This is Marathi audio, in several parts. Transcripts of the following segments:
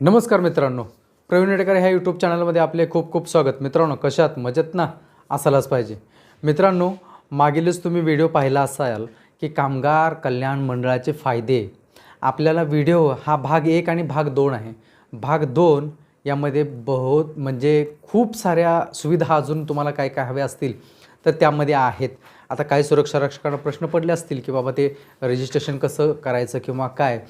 नमस्कार मित्रांनो. प्रवीण येडेकर ह्या यूट्यूब चॅनलमध्ये आपले खूप खूप स्वागत. मित्रांनो कशात मजेत ना? असायलाच पाहिजे. मित्रांनो मागीलच तुम्ही व्हिडिओ पाहिला असाल की कामगार कल्याण मंडळाचे फायदे. आपल्याला व्हिडिओ हा भाग एक आणि भाग दोन आहे. भाग दोन यामध्ये बहुत म्हणजे खूप साऱ्या सुविधा अजून तुम्हाला काय काय हव्या असतील तर त्यामध्ये आहेत. आता काही सुरक्षा रक्षकांना प्रश्न पडले असतील की बाबा ते रजिस्ट्रेशन कसं करायचं किंवा काय?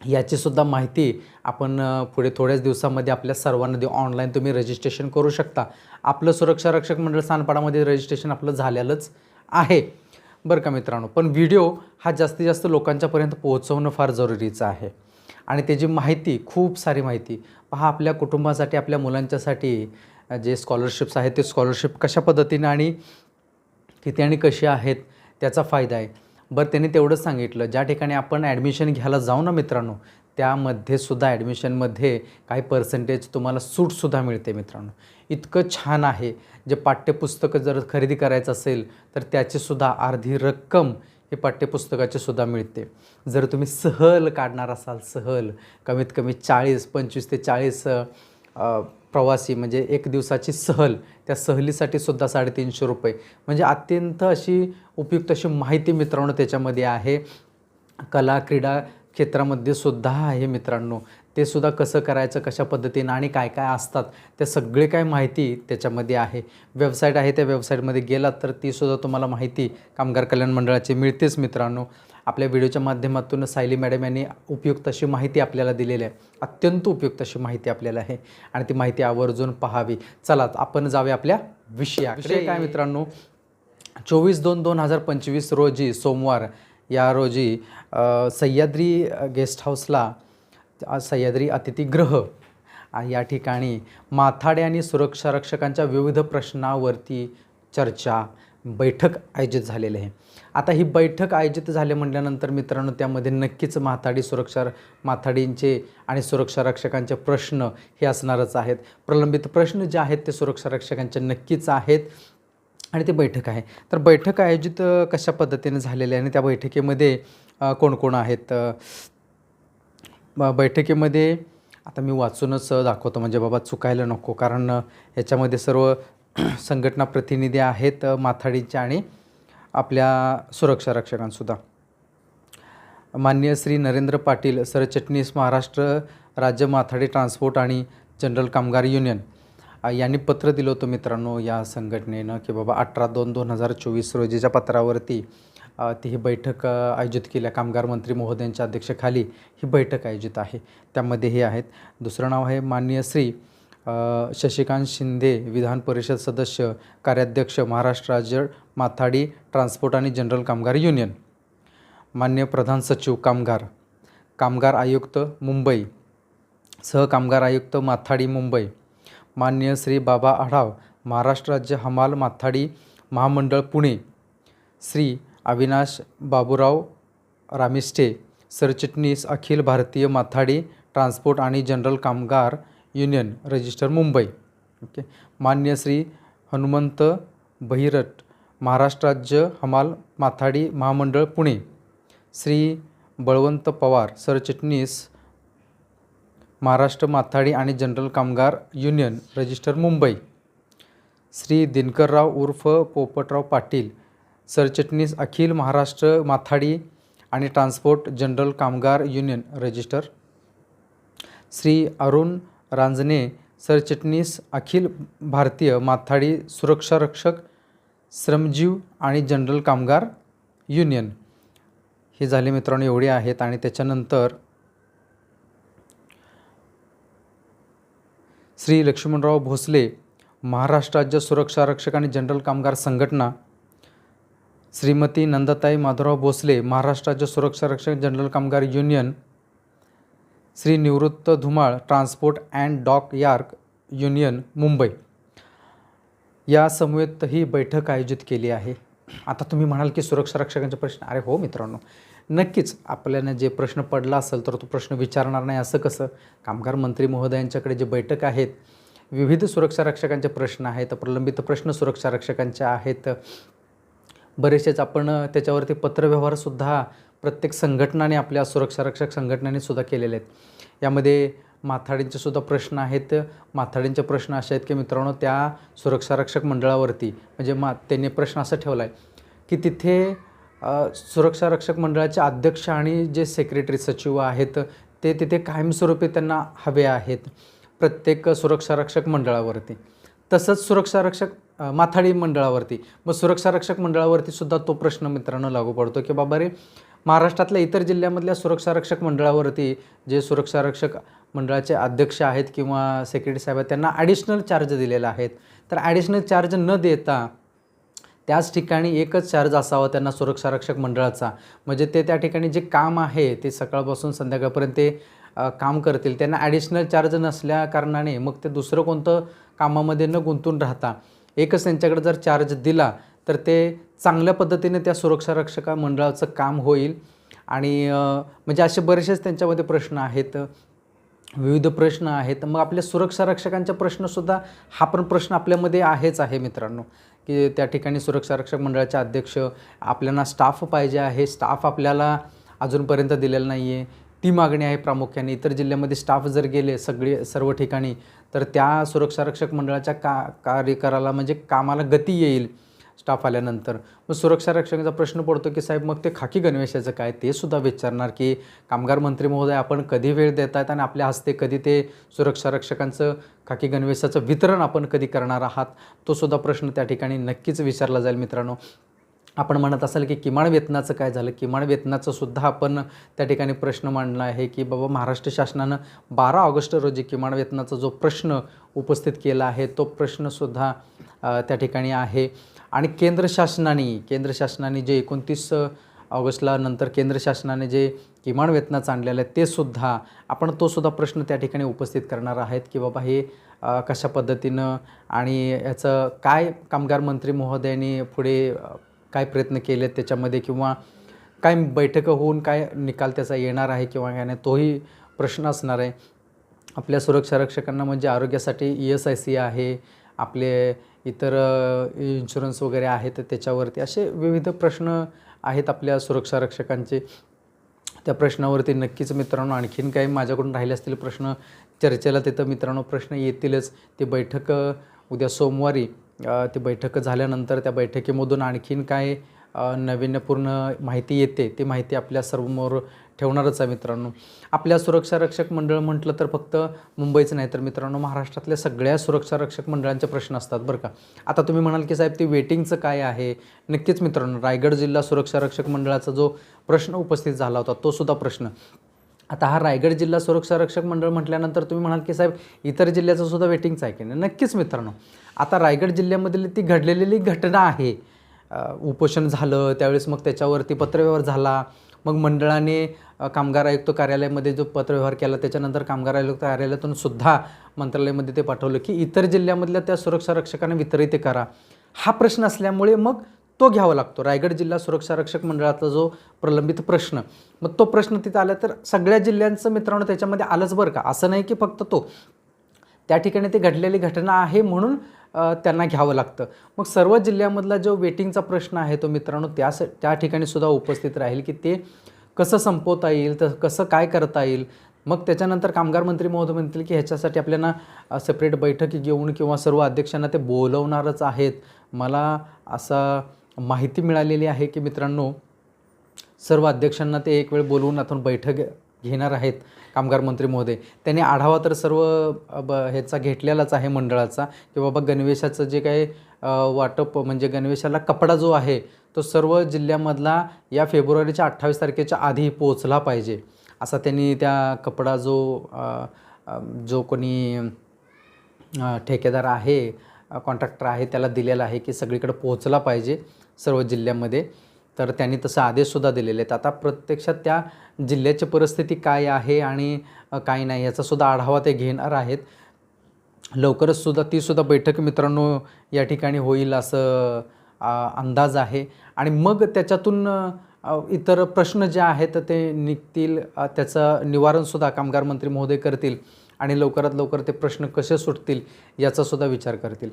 याचीसुद्धा माहिती आपण पुढे थोड्याच दिवसामध्ये आपल्या सर्वांना देऊ. ऑनलाईन तुम्ही रजिस्ट्रेशन करू शकता. आपलं सुरक्षा रक्षक मंडळ सानपाडामध्ये रजिस्ट्रेशन आपलं झालेलंच आहे. बरं का मित्रांनो? पण व्हिडिओ हा जास्तीत जास्त लोकांच्यापर्यंत पोहोचवणं फार जरुरीचं आहे. आणि त्याची माहिती खूप सारी माहिती. पहा आपल्या कुटुंबासाठी आपल्या मुलांच्यासाठी जे स्कॉलरशिप्स आहेत ते स्कॉलरशिप कशा पद्धतीने आणि किती आणि कशी आहेत त्याचा फायदा आहे. बरं त्यांनी तेवढंच सांगितलं. ज्या ठिकाणी आपण ॲडमिशन घ्यायला जाऊ ना मित्रांनो त्यामध्ये सुद्धा ॲडमिशनमध्ये काही पर्सेंटेज तुम्हाला सूटसुद्धा मिळते मित्रांनो. इतकं छान आहे. जे पाठ्यपुस्तकं जर खरेदी करायचं असेल तर त्याचीसुद्धा अर्धी रक्कम हे पाठ्यपुस्तकाची सुद्धा मिळते. जर तुम्ही सहल काढणार असाल सहल कमीत कमी चाळीस पंचवीस ते चाळीस प्रवासी म्हणजे एक दिवसाची सहल त्या सहलीसाठी सुद्धा साडेतीनशे रुपये. म्हणजे अत्यंत अशी उपयुक्त अशी माहिती मित्रांनो त्याच्यामध्ये आहे. कला क्रीडा क्षेत्रामध्ये सुद्धा आहे मित्रांनो. ते सुद्धा कसं करायचं कशा पद्धतीनं आणि काय काय असतात ते सगळे काय माहिती त्याच्यामध्ये आहे. वेबसाईट आहे त्या वेबसाईटमध्ये गेलात तर तीसुद्धा तुम्हाला माहिती कामगार कल्याण मंडळाची मिळतेच मित्रांनो. आपल्या व्हिडिओच्या माध्यमातून सायली मॅडम यांनी उपयुक्त अशी माहिती आपल्याला दिलेली आहे. अत्यंत उपयुक्त अशी माहिती आपल्याला आहे. आणि ती माहिती आवर्जून पाहावी. चला आपण जाऊया आपल्या विषयाकडे. काय? मित्रांनो? चोवीस दोन दोन हजार पंचवीस रोजी सोमवार या रोजी सह्याद्री गेस्ट हाऊसला सह्याद्री अतिथीगृह या ठिकाणी माथाडे आणि सुरक्षा रक्षकांच्या विविध प्रश्नावरती चर्चा बैठक आयोजित झालेली आहे. आता ही बैठक आयोजित झाले म्हटल्यानंतर मित्रांनो त्यामध्ये नक्कीच माथाडी सुरक्षा माथाडींचे आणि सुरक्षा रक्षकांचे प्रश्न हे असणारच आहेत. प्रलंबित प्रश्न जे आहेत ते सुरक्षा रक्षकांचे नक्कीच आहेत आणि ते बैठक आहे. तर बैठक आयोजित कशा पद्धतीने झालेली आहे आणि त्या बैठकीमध्ये कोणकोण कोण कोण आहेत? बैठकीमध्ये आता मी वाचूनच दाखवतो म्हणजे बाबा चुकायला नको कारण याच्यामध्ये सर्व संघटना प्रतिनिधी आहेत अ, माथाडीचे आणि आपल्या सुरक्षा रक्षकांसुद्धा. माननीय श्री नरेंद्र पाटील सरचिटणीस महाराष्ट्र राज्य माथाडी ट्रान्सपोर्ट आणि जनरल कामगार युनियन यांनी पत्र दिलं होतं मित्रांनो या संघटनेनं की बाबा अठरा दोन दोन हजार चोवीस रोजीच्या पत्रावरती ती ही बैठक आयोजित केल्या कामगार मंत्री महोदयांच्या अध्यक्षतेखाली ही बैठक आयोजित आहे. त्यामध्ये हे आहेत. दुसरं नाव आहे माननीय श्री शशिकांत शिंदे विधान परिषद सदस्य कार्याध्यक्ष महाराष्ट्र राज्य माथाडी ट्रान्सपोर्ट आणि जनरल कामगार युनियन. मान्य प्रधान सचिव कामगार. कामगार आयुक्त मुंबई. सहकामगार आयुक्त माथाडी मुंबई. मान्य श्री बाबा आढाव महाराष्ट्र राज्य हमाल माथाडी महामंडळ पुणे. श्री अविनाश बाबूराव रामिष्टे सरचिटणीस अखिल भारतीय माथाडी ट्रान्सपोर्ट आणि जनरल कामगार युनियन रजिस्टर मुंबई. ओके. मान्य श्री हनुमंत बहिरट महाराष्ट्र राज्य हमाल माथाडी महामंडळ पुणे. श्री बळवंत पवार सरचिटणीस महाराष्ट्र माथाडी आणि जनरल कामगार युनियन रजिस्टर मुंबई. श्री दिनकरराव उर्फ पोपटराव पाटील सरचिटणीस अखिल महाराष्ट्र माथाडी आणि ट्रान्सपोर्ट जनरल कामगार युनियन रजिस्टर. श्री अरुण रांजणे सरचिटणीस अखिल भारतीय माथाडी सुरक्षारक्षक श्रमजीव आणि जनरल कामगार युनियन. हे झाले मित्रांनो एवढे आहेत आणि त्याच्यानंतर श्री लक्ष्मणराव भोसले महाराष्ट्र राज्य सुरक्षा रक्षक आणि जनरल कामगार संघटना श्रीमती नंदताई माधवराव भोसले महाराष्ट्र राज्य सुरक्षा रक्षक जनरल कामगार union Shri Nivrutti Dhumal transport and dock yard union Mumbai. या समवेत ही बैठक आयोजित केली आहे. आता तुम्ही म्हणाल की सुरक्षा रक्षकांचे प्रश्न. अरे हो मित्रांनो नक्कीच आपल्याला जे प्रश्न पडला असेल तर तो प्रश्न विचारणार नाही असं कसं? कामगार मंत्री महोदयांच्याकडे जे बैठक आहेत विविध सुरक्षा रक्षकांचे प्रश्न आहेत प्रलंबित प्रश्न सुरक्षा रक्षकांचे आहेत. बरेचसेच आपण त्याच्यावरती पत्रव्यवहारसुद्धा प्रत्येक संघटनाने आपल्या सुरक्षा रक्षक संघटनाने सुद्धा केलेले आहेत. यामध्ये माथाडींचे सुद्धा प्रश्न आहेत. माथाडींचे प्रश्न असे आहेत की मित्रांनो त्या सुरक्षारक्षक मंडळावरती म्हणजे मा त्यांनी प्रश्न असा ठेवला आहे की तिथे सुरक्षारक्षक मंडळाचे अध्यक्ष आणि जे सेक्रेटरी सचिव आहेत ते तिथे कायमस्वरूपी त्यांना हवे आहेत प्रत्येक सुरक्षारक्षक मंडळावरती. तसंच सुरक्षारक्षक माथाडी मंडळावरती. मग सुरक्षारक्षक मंडळावरती सुद्धा तो प्रश्न मित्रांनो लागू पडतो की बाबा रे महाराष्ट्रातल्या इतर जिल्ह्यामधल्या सुरक्षारक्षक मंडळावरती जे सुरक्षारक्षक मंडळाचे अध्यक्ष आहेत किंवा सेक्रेटरी साहेब आहेत त्यांना ॲडिशनल चार्ज दिलेला आहेत. तर ॲडिशनल चार्ज न देता त्याच ठिकाणी एकच चार्ज असावा त्यांना सुरक्षारक्षक मंडळाचा. म्हणजे ते त्या ठिकाणी जे काम आहे ते सकाळपासून संध्याकाळपर्यंत ते काम करतील. त्यांना ॲडिशनल चार्ज नसल्या कारणाने मग ते दुसरं कोणतं कामामध्ये न गुंतून राहता एकच त्यांच्याकडे जर चार्ज दिला तर ते चांगल्या पद्धतीने त्या सुरक्षारक्षक मंडळाचं काम होईल. आणि म्हणजे असे बरेचसेच त्यांच्यामध्ये प्रश्न आहेत. विविध प्रश्न आहेत. मग आपल्या सुरक्षा रक्षकांचा प्रश्नसुद्धा हा पण प्रश्न आपल्यामध्ये आहेच आहे मित्रांनो. की त्या ठिकाणी सुरक्षा रक्षक मंडळाचे अध्यक्ष आपल्याला स्टाफ पाहिजे आहे. स्टाफ आपल्याला अजूनपर्यंत दिलेला नाही आहे ती मागणी आहे प्रामुख्याने. इतर जिल्ह्यामध्ये स्टाफ जर गेले सगळे सर्व ठिकाणी तर त्या सुरक्षा रक्षक मंडळाच्या का कार्यकाराला म्हणजे कामाला गती येईल. स्टाफ आल्यानंतर. मग सुरक्षा रक्षकाचा प्रश्न पडतो की साहेब मग ते खाकी गणवेशाचं काय? ते सुद्धा विचारणार की कामगार मंत्री महोदय आपण कधी वेळ देत आहेत आणि आपल्या हस्ते कधी ते सुरक्षा रक्षकांचं खाकी गणवेशाचं वितरण आपण कधी करणार आहात? तो सुद्धा प्रश्न त्या ठिकाणी नक्कीच विचारला जाईल मित्रांनो. आपण म्हणत असाल की किमान वेतनाचं काय झालं? किमान वेतनाचं सुद्धा आपण त्या ठिकाणी प्रश्न मांडला आहे की बाबा महाराष्ट्र शासनानं बारा ऑगस्ट रोजी किमान वेतनाचा जो प्रश्न उपस्थित केला आहे तो प्रश्नसुद्धा त्या ठिकाणी आहे. आणि केंद्र शासनाने केंद्र शासनाने जे एकोणतीस ऑगस्टला नंतर केंद्र शासनाने जे किमान वेतनाचं आणलेलं आहे ते सुद्धा आपण तो सुद्धा प्रश्न त्या ठिकाणी उपस्थित करणार आहेत की बाबा हे कशा पद्धतीनं आणि याचं काय कामगार मंत्री महोदयांनी पुढे काय प्रयत्न केले त्याच्यामध्ये किंवा काय बैठकं होऊन काय निकाल त्याचा येणार आहे किंवा काय नाही तोही प्रश्न असणार आहे. आपल्या सुरक्षा रक्षकांना म्हणजे आरोग्यासाठी ई एस आय सी आहे आपले इतर इन्शुरन्स वगैरे आहेत त्याच्यावरती असे विविध प्रश्न आहेत आपल्या सुरक्षा रक्षकांचे. त्या प्रश्नावरती नक्कीच मित्रांनो आणखीन काही माझ्याकडून राहिले असतील प्रश्न चर्चेला तिथं मित्रांनो प्रश्न येतीलच. ती बैठक उद्या सोमवारी ती बैठक झाल्यानंतर त्या बैठकीमधून आणखीन काय अ, नाविन्यपूर्ण माहिती येते ती माहिती आपल्या सर्वमोर ठेवणारच आहे मित्रांनो. आपल्या सुरक्षा रक्षक मंडळ म्हटलं तर फक्त मुंबईचं नाही तर मित्रांनो महाराष्ट्रातल्या सगळ्या सुरक्षा रक्षक मंडळांचे प्रश्न असतात बरं का. आता तुम्ही म्हणाल की साहेब ते वेटिंगचं काय आहे? नक्कीच मित्रांनो रायगड जिल्हा सुरक्षा रक्षक मंडळाचा जो प्रश्न उपस्थित झाला होता तो सुद्धा प्रश्न. आता हा रायगड जिल्हा सुरक्षा रक्षक मंडळ म्हटल्यानंतर तुम्ही म्हणाल की साहेब इतर जिल्ह्याचं सुद्धा वेटिंगचं आहे की नाही? नक्कीच मित्रांनो. आता रायगड जिल्ह्यामधली ती घडलेली घटना आहे. उपोषण झालं त्यावेळेस मग त्याच्यावरती पत्रव्यवहार झाला. मग मंडळाने कामगार आयुक्त कार्यालयामध्ये जो पत्रव्यवहार केला त्याच्यानंतर कामगार आयुक्त कार्यालयातून सुद्धा मंत्रालयामध्ये ते पाठवलं की इतर जिल्ह्यामधल्या त्या सुरक्षा रक्षकांना वितरित करा. हा प्रश्न असल्यामुळे मग तो घ्यावा लागतो. रायगड जिल्हा सुरक्षा रक्षक मंडळाचा जो प्रलंबित प्रश्न मग तो प्रश्न तिथं आला तर सगळ्या जिल्ह्यांचं मित्रांनो त्याच्यामध्ये आलंच बरं का? असं नाही की फक्त तो. त्या ठिकाणी ती घडलेली घटना आहे म्हणून त्यांना घ्यावं लागतं. मग सर्व जिल्ह्यामधला जो वेटिंगचा प्रश्न आहे तो मित्रांनो त्या त्या ठिकाणी सुद्धा उपस्थित राहील की ते कसं संपवता येईल तर कसं काय करता येईल? मग त्याच्यानंतर कामगार मंत्री महोदय म्हणतील की ह्याच्यासाठी आपल्याला सेपरेट बैठकी घेऊन किंवा सर्व अध्यक्षांना ते बोलवणारच आहेत. मला असा माहिती मिळालेली आहे की मित्रांनो सर्व अध्यक्षांना ते एक वेळ बोलवून आपण बैठक घेणार आहेत कामगार मंत्री महोदय. त्यांनी आढावा तर सर्व ब ह्याचा घेतलेलाच आहे मंडळाचा की बाबा गणवेशाचं जे काही वाटप म्हणजे गणवेशाला कपडा जो आहे तो सर्व जिल्ह्यामधला या फेब्रुवारीच्या अठ्ठावीस तारखेच्या आधी पोचला पाहिजे. असा त्यांनी त्या कपडा जो जो कोणी ठेकेदार आहे कॉन्ट्रॅक्टर आहे त्याला दिलेला आहे की सगळीकडे पोहोचला पाहिजे सर्व जिल्ह्यामध्ये. तर त्यांनी तसं आदेशसुद्धा दिलेले आहेत. आता प्रत्यक्षात त्या जिल्ह्याची परिस्थिती काय आहे आणि काय नाही याचासुद्धा आढावा ते घेणार आहेत. लवकरच सुद्धा तीसुद्धा बैठक मित्रांनो या ठिकाणी होईल असं अंदाज आहे. आणि मग त्याच्यातून इतर प्रश्न जे आहेत ते निघतील त्याचं निवारणसुद्धा कामगार मंत्री महोदय करतील आणि लवकरात लवकर ते प्रश्न कसे सुटतील याचासुद्धा विचार करतील.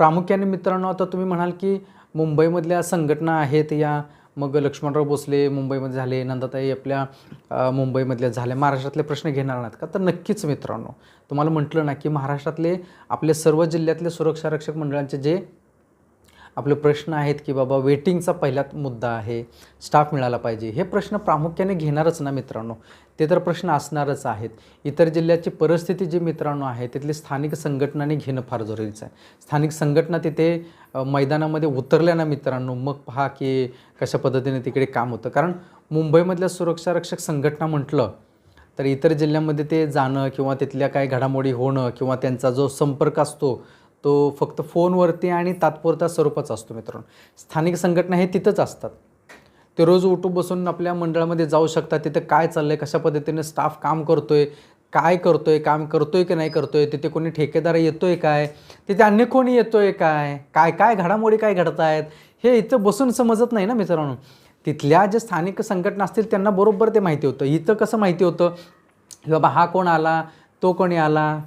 प्रामुख्याने मित्रांनो आता तुम्ही म्हणाल की मुंबईमधल्या संघटना आहेत या मग लक्ष्मणराव भोसले मुंबईमध्ये झाले नंदाताई आपल्या मुंबईमधल्या झाल्या. महाराष्ट्रातले प्रश्न घेणार नाहीत का? तर नक्कीच मित्रांनो तुम्हाला म्हटलं ना की महाराष्ट्रातले आपले सर्व जिल्ह्यातले सुरक्षा रक्षक मंडळांचे जे आपले प्रश्न आहेत की बाबा वेटिंगचा पहिलाच मुद्दा आहे स्टाफ मिळाला पाहिजे. हे प्रश्न प्रामुख्याने घेणारच ना मित्रांनो? ते तर प्रश्न असणारच आहेत. इतर जिल्ह्याची परिस्थिती जी मित्रांनो आहे तिथली स्थानिक संघटनाने घेणं फार जरुरीचं आहे. स्थानिक संघटना तिथे मैदानामध्ये उतरल्या ना मित्रांनो मग पहा की कशा पद्धतीने तिकडे काम होतं. कारण मुंबईमधल्या सुरक्षा रक्षक संघटना म्हटलं तर इतर जिल्ह्यामध्ये ते जाणं किंवा तिथल्या काही घडामोडी होणं किंवा त्यांचा जो संपर्क असतो तो फक्त फोनवरती आणि तात्पुरत्या स्वरूपाचा असतो मित्रांनो. स्थानिक संघटना हे तिथंच असतात. ते रोज उठून बसून आपल्या मंडळामध्ये जाऊ शकतात. तिथं काय चाललं आहे कशा पद्धतीने स्टाफ काम करतो आहे काय करतो आहे काम करतो आहे की नाही करतो आहे तिथे कोणी ठेकेदार येतो आहे काय तिथे अन्य कोणी येतोय काय काय काय घडामोडी काय घडत आहेत हे इथं बसून समजत नाही ना मित्रांनो. तिथल्या जे स्थानिक संघटना असतील त्यांना बरोबर ते माहिती होतं. इथं कसं माहिती होतं? की बाबा हा कोण आला तो कोणी आला?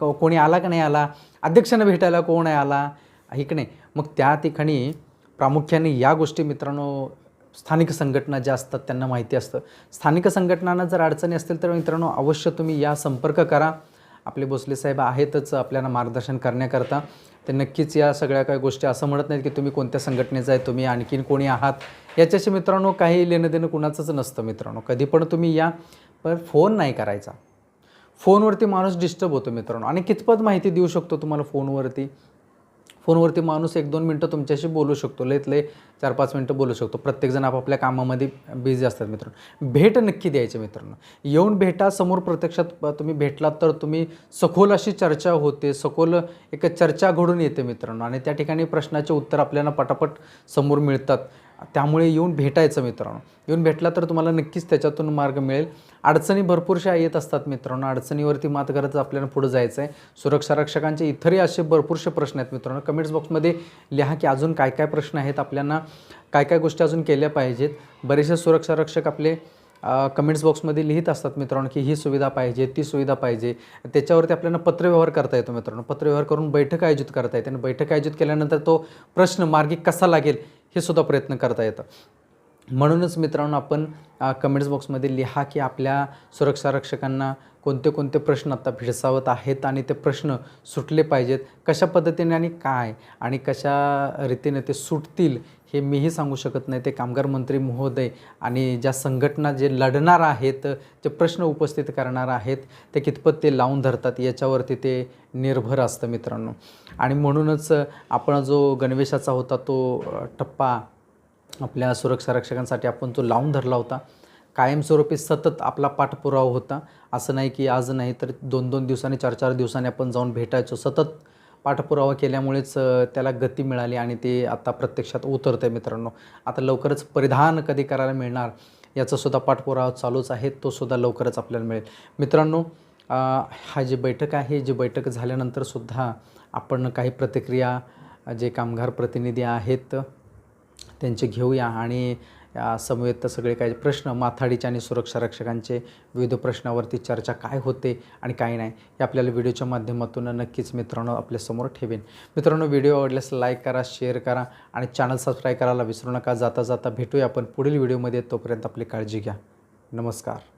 कोणी आला का नाही आला? अध्यक्षांना भेटायला कोण आहे आला? ऐक नाही? मग त्या ठिकाणी प्रामुख्याने या गोष्टी मित्रांनो स्थानिक संघटना ज्या असतात त्यांना माहिती असतं. स्थानिक संघटनांना जर अडचणी असतील तर मित्रांनो अवश्य तुम्ही या संपर्क करा. आपले भोसले साहेब आहेतच आपल्याला मार्गदर्शन करण्याकरता. ते नक्कीच या सगळ्या काही गोष्टी असं म्हणत नाहीत की तुम्ही कोणत्या संघटनेचा आहे तुम्ही आणखीन कोणी आहात? याच्याशी मित्रांनो काही लेणं देणं कुणाचंच नसतं मित्रांनो. कधी पण तुम्ही या पण फोन नाही करायचा. फोनवरती माणूस डिस्टर्ब होतो मित्रांनो. आणि कितपत माहिती देऊ शकतो तुम्हाला फोनवरती? फोनवरती माणूस एक दोन मिनटं तुमच्याशी बोलू शकतो. लयत लय चार पाच मिनटं बोलू शकतो. प्रत्येकजण आपापल्या कामामध्ये बिझी असतात मित्रांनो. भेट नक्की द्यायचे मित्रांनो. येऊन भेटा समोर प्रत्यक्षात तुम्ही भेटलात तर तुम्ही सखोल अशी चर्चा होते. सखोल एक चर्चा घडून येते मित्रांनो. आणि त्या ठिकाणी प्रश्नाचे उत्तर आपल्याला पटापट समोर मिळतात. त्यामुळे येऊन भेटायचं मित्रांनो. येऊन भेटला तर तुम्हाला नक्कीच त्याच्यातून मार्ग मिळेल. अडचणी भरपूरशा येत असतात मित्रांनो. अडचणीवरती मात करत आपल्याला पुढे जायचं आहे सुरक्षा रक्षकांचे इतरही असे भरपूरसे प्रश्न आहेत मित्रांनो. कमेंट्स बॉक्समध्ये लिहा की अजून काय काय प्रश्न आहेत. आपल्याला काय काय गोष्टी अजून केल्या पाहिजेत. बरेचसे सुरक्षा रक्षक आपले कमेंट्स बॉक्समध्ये लिहित असतात मित्रांनो की ही सुविधा पाहिजे ती सुविधा पाहिजे. त्याच्यावरती आपल्याला पत्रव्यवहार करता येतो मित्रांनो. पत्रव्यवहार करून बैठक आयोजित करता येते आणि बैठक आयोजित केल्यानंतर तो प्रश्न मार्गी कसा लागेल हे सुद्धा प्रयत्न करता येतं. म्हणूनच मित्रांनो आपण कमेंट्स बॉक्समध्ये लिहा की आपल्या सुरक्षा रक्षकांना कोणते कोणते प्रश्न आता भेडसावत आहेत आणि ते प्रश्न सुटले पाहिजेत. कशा पद्धतीने आणि काय? आणि कशा रीतीने ते सुटतील हे मीही सांगू शकत नाही. ते कामगार मंत्री महोदय आणि ज्या संघटना जे लढणार आहेत जे प्रश्न उपस्थित करणार आहेत ते कितपत ते लावून धरतात याच्यावरती ते निर्भर असतं मित्रांनो. आणि म्हणूनच आपण जो गणवेशाचा होता तो टप्पा आपल्या सुरक्षा रक्षकांसाठी आपण तो लावून धरला होता. कायमस्वरूपी सतत आपला पाठपुरावा होता. असं नाही की आज नाही तर दोन दोन दिवसांनी चार चार दिवसांनी आपण जाऊन भेटायचो. सतत पाठपुरावा केल्यामुळेच त्याला गती मिळाली आणि ते आता प्रत्यक्षात उतरतं आहे मित्रांनो. आता लवकरच परिधान कधी करायला मिळणार याचासुद्धा पाठपुरावा चालूच आहे. तोसुद्धा लवकरच आपल्याला मिळेल. मित्रांनो हा जी बैठक आहे जी बैठक झाल्यानंतरसुद्धा आपण काही प्रतिक्रिया जे कामगार प्रतिनिधी आहेत त्यांचे घेऊया. आणि समवेत सगळे काही प्रश्न माथाडीचे आणि सुरक्षा रक्षकांचे विविध प्रश्नावरती चर्चा काय होते आणि काय नाही हे आपल्याला व्हिडिओच्या माध्यमातून नक्कीच मित्रांनो आपल्यासमोर ठेवेन. मित्रांनो व्हिडिओ आवडल्यास लाईक करा शेअर करा आणि चॅनल सबस्क्राईब करायला विसरू नका. जाता जाता भेटूया आपण पुढील व्हिडिओमध्ये. तोपर्यंत आपली काळजी घ्या. नमस्कार.